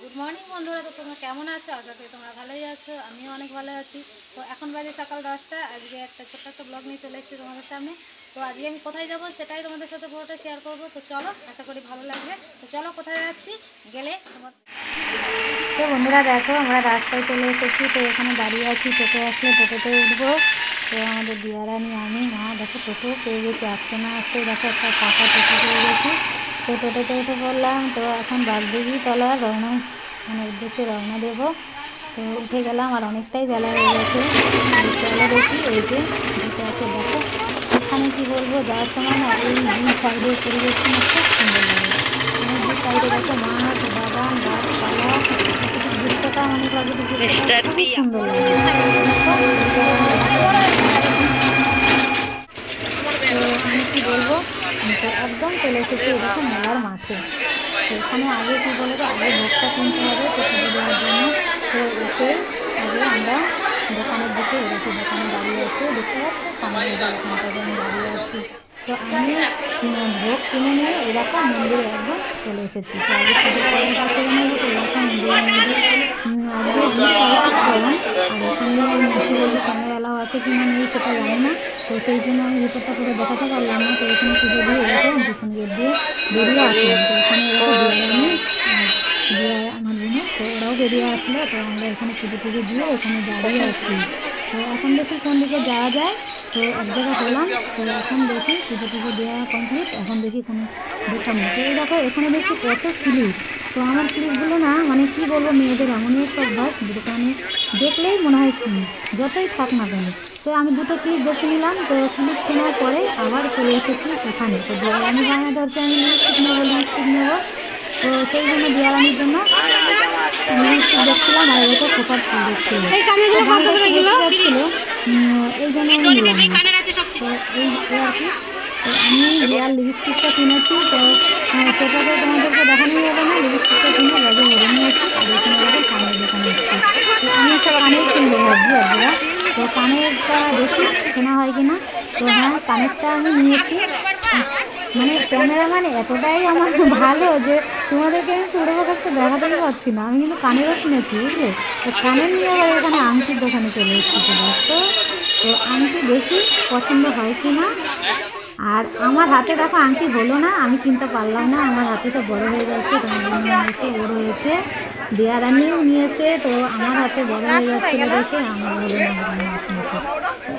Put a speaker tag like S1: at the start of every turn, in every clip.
S1: Good morning বন্ধুরা, তো তোমরা কেমন আছো? আশা করি তোমরা ভালোই আছো, আমিও অনেক ভালো আছি। তো এখন বাজে সকাল দশটা, আজকে একটা ছোট্ট একটা ব্লগ নিয়ে চলে এসেছি তোমাদের সামনে। তো আজকে আমি কোথায় যাব সেটাই তোমাদের সাথে পুরোটা শেয়ার করব। তো চলো, আশা করি ভালো লাগবে। তো চলো, কোথায় যাচ্ছি? গেলে তোমার তো বন্ধুরা দেখো, আমরা রাস্তায় চলে এসেছি, তো এখানে দাঁড়িয়ে আছি, টোটো আসলে টোটোতে উঠবো। তো আমাদের দিয়ারানি আমি মা দেখো টোটো পেয়ে গেছি আসতে না আসতে দেখো একটা পাকা টোটো পেয়ে গেছি। তো টোটোতে উঠে পড়লাম তো এখন বাগদেবী তলা রওনা মানে উদ্দেশ্যে রওনা দেবো। তো উঠে গেলাম আর অনেকটাই বেলা হয়ে গেছে। চলো দেখি এই যে যেটা আছে দেখো। এখানে কি বলব যাওয়ার সময় না এই দুই সাইডের পরিবেশটা খুব সুন্দর লাগে। দুই সাইডে দেখো মাঠ বাগান গাছপালা দৃশ্যটা প্রাকৃতিক দৃশ্যটা খুব সুন্দর লাগে তো আমি কি বলব তো একদম চলে এসেছি, এরকম মেলার মাঠে। এখানে আগে কি বলে তো আগে ভোগটা কিনতে হবে তো পুজো দেওয়ার জন্য। তো এসে আগে আমরা দোকানের দিকে এরকম দোকানে দাঁড়িয়ে আছি। দেখতে পাচ্ছ, সামনে এই আমি দাঁড়িয়ে আছি। তো আমি ভোগ কিনে নিয়ে এরকম মন্দিরে একদম চলে এসেছি। তো আগে পুজো করার পাশে তো এরকম মন্দিরে মন্দির আর এখানে আছে কি না নেই সেটা জানি না। তো সেই জন্য আমি ভিতরটা পুরো দেখাতে পারলাম না তো এখানে পুজো দিয়ে এরকম পিছন গেট দিয়ে বেরিয়ে আসলাম। তো এখানে এরকম দিয়ে আমি দিয়ে আমার বোনের তো ওরাও বেরিয়ে আসলো। তো আমরা এখানে পুজো টুজো দিয়ে এখানে দাঁড়িয়ে আছি। তো এখন দেখি কোন দিকে যাওয়া যায়। তো এক জায়গায় হলাম তো এখন দেখি পুজো টুজো দেওয়া কমপ্লিট এখন দেখি কোনো দোকান তো এই দেখো, এখানে দেখছি কত ক্লিপ তো আমার ক্লিপগুলো না মানে কি বলব মেয়েদের এমনই একটা অভ্যাস যেটা আমি দেখলেই মনে হয় কিনি যতই থাক না কেন। তো আমি দুটো ক্লিপ বসে নিলাম তো ক্লিপ কেনার পরে আবার চলে এসেছি এখানে। তো দিয়ারানি বায়না ধরছে আমি লিপস্টিক নেব লিপস্টিক নেব তো সেই জন্য দিয়ারানির জন্য লিপস্টিক দেখছিলাম আর এরকম খোপার ফুল করে কিলো এই জন্য আমি নিলাম। তো এই আর কি। আমি রিয়াল লিপস্টিকটা কিনেছি তো কেনা? কি না তো হ্যাঁ কানেরটা আমি নিয়েছি। মানে ক্যামেরাম্যান এতটাই আমার ভালো যে তোমাদেরকে আমি পুরো কাছটা দেখাতেই পারছি না। আমি কিন্তু কানেরও শুনেছি, বুঝলে? তো কানের নিয়ে আবার এখানে আংটির দোকানে চলে এসেছি তো তো আংটি দেখি পছন্দ হয় কি না আর আমার হাতে দেখো আংটি হলো না আমি কিনতে পারলাম না আমার হাতে সব বড় হয়ে যাচ্ছে নিয়েছে বড় হয়েছে দেয়ারানিও নিয়েছে তো আমার হাতে বড় হয়ে যাচ্ছিল দেখে আমার হলো না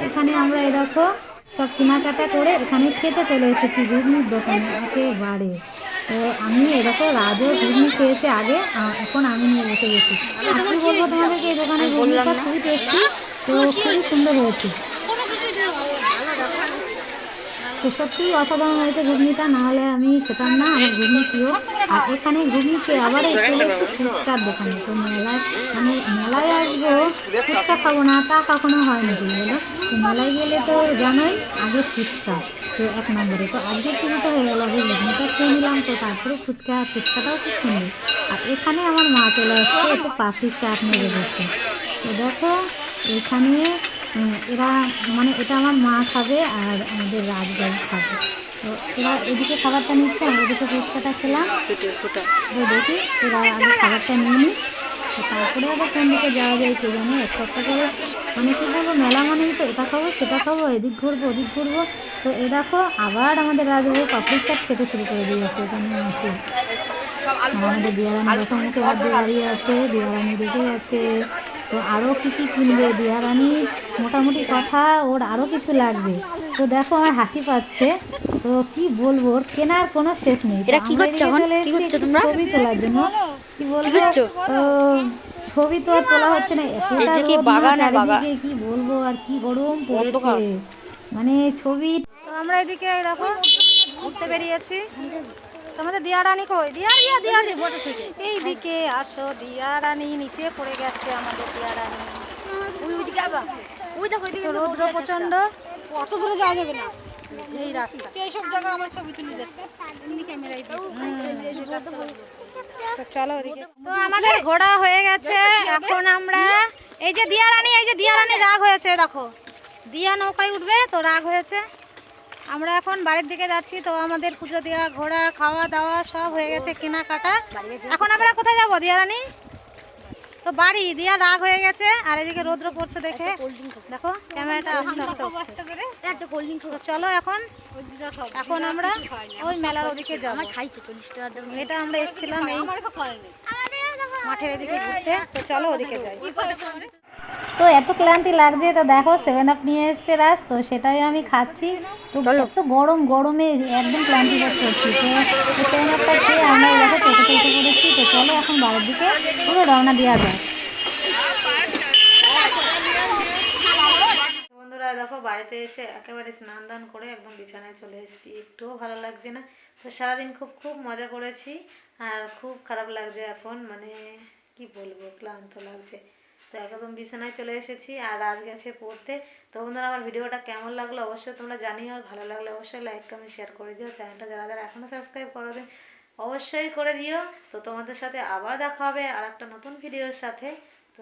S1: এখানে আমরা এই দেখো সব কেনাকাটা করে এখানে খেতে চলে এসেছি ঘুগনির দোকানে একেবারে। তো আমি এরকম রাজও ঘুগনি খেয়েছে আগে এখন আমি নিয়ে বসে গেছি। কি বলব তোমাদেরকে এই দোকানে ঘুগনিটা খুবই টেস্টি তো খুবই সুন্দর হয়েছে। তো সত্যিই অসাধারণ হয়েছে ঘুগনিটা না হলে আমি খেতাম না, আমার ঘুগনি প্রিয়। আর এখানে ঘুগনি খেয়ে আবার চলে ফুচকার দোকানে। তো মেলায় মানে মেলায় আসব ফুচকা খাব না, তা কখনো হয় নাকি বলো। তো মেলায় গেলে তো জানোই, আগে ফুচকা, তো এক নম্বরে। তো আজকে শুরুটা হয়ে গেল, আগে ঘুগনিটা খেয়ে নিলাম, তো তারপরে ফুচকা, ফুচকাটাও খুব সুন্দর। আর এখানে আমার মা চলে আসছে, একটু পাখির চাট নিয়ে বসতে তো দেখো, এখানে এরা মানে এটা আমার মা খাবে আর আমাদের রাজবাড়ি খাবে। তো এরা এদিকে খাবারটা নিচ্ছে, আমরা এদিকে ফুচকাটা খেলাম। তো দেখি এরা আগে খাবারটা নিয়ে নিই তারপরে আবার কোন দিকে যাওয়া যায় কে জানে একটা একটা করে মানে কী বলব, মেলা মানেই তো এটা খাব, সেটা খাব, এদিক ঘুরবো, ওদিক ঘুরবো। তো এ দেখো, আবার আমাদের রাজবাবু পাপড়ির চাট খেতে শুরু করে দিয়েছে এখানে এসে আমাদের দিয়ারানি দেখো মুখে হাত দিয়ে দাঁড়িয়ে আছে দিয়ারানি দেখে আছে তো আরও কী কী কিনবে? দিয়ারানি মোটামুটি কথা ওর আরও কিছু লাগবে। তো দেখো আমার হাসি পাচ্ছে। তো কি বলব ওর কেনার কোনো শেষ নেই।
S2: এটা কি করছ?
S1: ছবি তোলার জন্য। কি বলব তো ছবি তো আর তোলা হচ্ছে না। এতটা
S2: কি বাগান আর বাগান?
S1: চারিদিকে কি বলব? আর কি গরম পড়েছে। মানে ছবি আমরা এদিকে দেখো ঘুরতে বেরিয়েছি। তোমাদের দিয়া রানী কই দিয়া দিয়া দিয়া এই দিকে আসো দিয়া রানী নিচে পড়ে গেছে আমাদের দিয়া রানী তো রৌদ্র প্রচণ্ড
S3: অত দূরে যাওয়া যাবে না।
S1: এই রাস্তা।
S3: এইসব জায়গা আমার ছবি তুলে এমনি ক্যামেরায়
S1: চলো তো আমাদের ঘোড়া হয়ে গেছে। এখন আমরা এই যে দিয়া রানী এই যে দিয়া রানী রাগ হয়েছে দেখো। দিয়া নৌকায় উঠবে তো রাগ হয়েছে। আমরা এখন বাড়ির দিকে যাচ্ছি তো আমাদের পুজো দেওয়া ঘোরা খাওয়া দাওয়া সব হয়ে গেছে কেনাকাটা এখন আমরা কোথায় যাব দিয়া রানী তো বাড়ি দিয়া রাগ হয়ে গেছে আর এদিকে রৌদ্র পড়ছে দেখে দেখো ক্যামেরাটা আচ্ছা আচ্ছা চলো এখন এখন আমরা ওই মেলার ওদিকে যাব এটা আমরা এসেছিলাম এই মাঠের এদিকে ঘুরতে তো চলো ওদিকে যাই
S3: মানে
S1: তো এত ক্লান্তি লাগছে তো দেখো সেভেন আপ নিয়ে এসছে রাস তো সেটাই আমি খাচ্ছি। তো এত গরম গরমে একদম ক্লান্তি বোধ করছি। তো সেভেন আপটা খেয়ে আমরা এই দেখো টোটো টোটো করেছি। তো চলো এখন বাড়ির দিকে পুরো রওনা দেওয়া যায় বন্ধুরা দেখো বাড়িতে এসে একেবারে স্নান দান করে একদম বিছানায় চলে এসেছি। একটুও ভালো লাগছে না। তো সারাদিন খুব খুব মজা করেছি। আর খুব খারাপ লাগছে এখন। মানে কি বলব ক্লান্ত লাগছে। তো একদম বিছানায় চলে এসেছি আর রাত গেছে পড়তে। তো বন্ধুরা, আমার ভিডিওটা কেমন লাগল অবশ্যই তোমরা জানিও। আর ভালো লাগলে অবশ্যই লাইক কমেন্ট শেয়ার করে দিও। চ্যানেলটা যারা যারা এখনও সাবস্ক্রাইব করো দিন অবশ্যই করে দিও। তো তোমাদের সাথে আবার দেখা হবে আর একটা নতুন ভিডিওর সাথে। তো